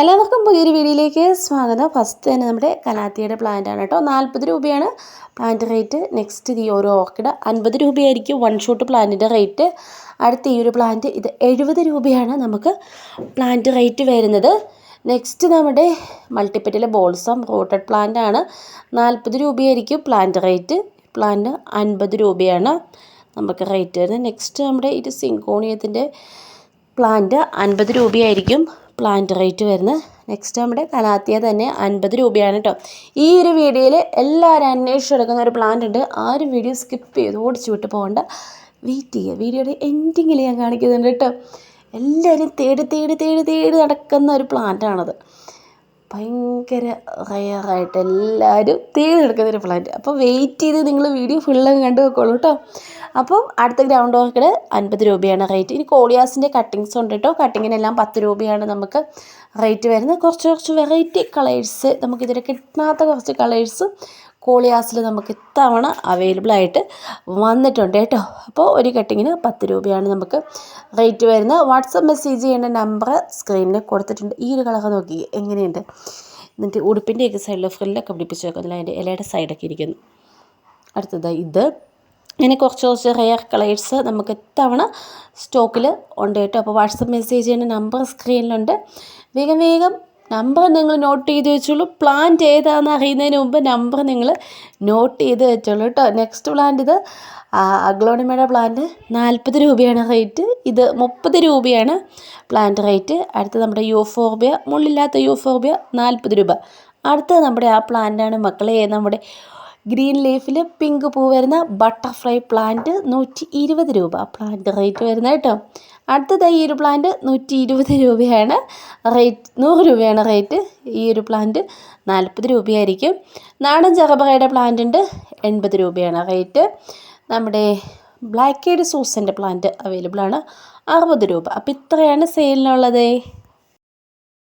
എല്ലാവർക്കും പുതിയൊരു വീഡിയോയിലേക്ക് സ്വാഗതം. ഫസ്റ്റ് തന്നെ നമ്മുടെ കലാത്തിയുടെ പ്ലാന്റ് ആണ് കേട്ടോ. നാൽപ്പത് രൂപയാണ് പ്ലാന്റ് റേറ്റ് നെക്സ്റ്റ് ഈ ഒരു ഓർക്കിഡ് അൻപത് രൂപയായിരിക്കും വൺ ഷോട്ട് പ്ലാന്റിന്റെ റേറ്റ് അടുത്ത ഈ ഒരു പ്ലാന്റ് ഇത് എഴുപത് രൂപയാണ് നമുക്ക് പ്ലാന്റ് റേറ്റ് വരുന്നത്. നെക്സ്റ്റ് നമ്മുടെ മൾട്ടിപ്പറ്റിലെ ബോൾസം റോട്ടഡ് പ്ലാന്റ് ആണ്. നാൽപ്പത് രൂപയായിരിക്കും പ്ലാന്റ് റേറ്റ് പ്ലാന്റ് അൻപത് രൂപയാണ് നമുക്ക് റേറ്റ് വരുന്നത്. നെക്സ്റ്റ് നമ്മുടെ ഇത് സിങ്കോണിയത്തിന്റെ പ്ലാന്റ് അൻപത് രൂപയായിരിക്കും. പ്ലാന്റ് റേറ്റ് വരുന്നത്. നെക്സ്റ്റ് നമ്മുടെ കലാത്തിയ തന്നെ അൻപത് രൂപയാണ് കേട്ടോ ഈ ഒരു വീഡിയോയിൽ എല്ലാവരും അന്വേഷിച്ചെടുക്കുന്ന ഒരു പ്ലാന്റ് ഉണ്ട്. ആ ഒരു വീഡിയോ സ്കിപ്പ് ചെയ്ത് ഓടിച്ചു വിട്ട് പോകണ്ട. വെയിറ്റ് ചെയ്യുക. വീഡിയോയുടെ എൻഡിങ്ങിൽ ഞാൻ കാണിക്കുന്നുണ്ട് കേട്ടോ എല്ലാവരും തേടി തേടി തേടി തേടി നടക്കുന്ന ഒരു പ്ലാന്റാണത് ഭയങ്കര റയറായിട്ട് എല്ലാവരും തേടി നടക്കുന്ന ഒരു പ്ലാന്റ്. അപ്പോൾ വെയിറ്റ് ചെയ്ത് നിങ്ങൾ വീഡിയോ ഫുള്ളങ്ങ് കണ്ടു വെക്കോളൂ കേട്ടോ. അപ്പം അടുത്ത ഗ്രൗണ്ട് വർക്കിൽ അൻപത് രൂപയാണ് റേറ്റ്. ഇനി കോളിയാസിന്റെ കട്ടിങ്സ് ഉണ്ട് കേട്ടോ. കട്ടിങ്ങിനെല്ലാം പത്ത് രൂപയാണ് നമുക്ക് റേറ്റ് വരുന്നത്. കുറച്ച് കുറച്ച് വെറൈറ്റി കളേഴ്സ് നമുക്കിതിൽ കിട്ടാത്ത കുറച്ച് കളേഴ്സ് കോളിയാസിൽ നമുക്ക് ഇത്തവണ അവൈലബിൾ ആയിട്ട് വന്നിട്ടുണ്ട് കേട്ടോ. അപ്പോൾ ഒരു കട്ടിങ്ങിന് പത്ത് രൂപയാണ് നമുക്ക് റേറ്റ് വരുന്നത്. വാട്സപ്പ് മെസ്സേജ് ചെയ്യേണ്ട നമ്പർ സ്ക്രീനിൽ കൊടുത്തിട്ടുണ്ട്. ഈ ഒരു കളർ നോക്കി. എങ്ങനെയുണ്ട്? എന്നിട്ട് ഉടുപ്പിന്റെയൊക്കെ സൈഡിൽ ഫ്രില്ലൊക്കെ പിടിപ്പിച്ച് വെക്കുന്നില്ല അതിന്റെ ഇലയുടെ സൈഡൊക്കെ ഇരിക്കുന്നു. അടുത്തത് ഇത്. ഇങ്ങനെ കുറച്ച് കുറച്ച് റെയർ കളേഴ്സ് നമുക്ക് ഇത്തവണ സ്റ്റോക്കിൽ ഉണ്ട് കേട്ടോ. അപ്പോൾ വാട്സപ്പ് മെസ്സേജ് ചെയ്യുന്ന നമ്പർ സ്ക്രീനിലുണ്ട് വേഗം വേഗം നമ്പർ നിങ്ങൾ നോട്ട് ചെയ്ത് വെച്ചോളൂ. പ്ലാന്റ് ഏതാണെന്ന് അറിയുന്നതിന് മുമ്പ് നമ്പർ നിങ്ങൾ നോട്ട് ചെയ്ത് വെച്ചോളൂ കേട്ടോ. നെക്സ്റ്റ് പ്ലാന്റ് ഇത് അഗ്ലോണിമയുടെ പ്ലാന്റ് നാൽപ്പത് രൂപയാണ് റേറ്റ് ഇത് മുപ്പത് രൂപയാണ് പ്ലാന്റ് റേറ്റ് അടുത്ത് നമ്മുടെ യൂഫോർബിയ മുള്ളില്ലാത്ത യൂഫോർബിയ നാൽപ്പത് രൂപ. അടുത്തത് നമ്മുടെ ആ പ്ലാന്റാണ് മക്കളെ നമ്മുടെ ഗ്രീൻ ലീഫിൽ പിങ്ക് പൂ വരുന്ന ബട്ടർഫ്ലൈ പ്ലാന്റ് നൂറ്റി ഇരുപത് രൂപ. പ്ലാന്റ് റേറ്റ് വരുന്നത് കേട്ടോ. അടുത്തതായി ഈ ഒരു പ്ലാന്റ് നൂറ്റി ഇരുപത് രൂപയാണ്. റേറ്റ് നൂറ് രൂപയാണ് റേറ്റ് ഈ ഒരു പ്ലാന്റ് നാൽപ്പത് രൂപയായിരിക്കും. നാടൻ ചെറുപകയുടെ പ്ലാന്റ് ഉണ്ട് എൺപത് രൂപയാണ് റേറ്റ് നമ്മുടെ ബ്ലാക്ക് ഹെയ്ഡ് സൂസന്റെ പ്ലാന്റ് അവൈലബിൾ ആണ് അറുപത് രൂപ. അപ്പോൾ ഇത്രയാണ് സെയിലിനുള്ളത്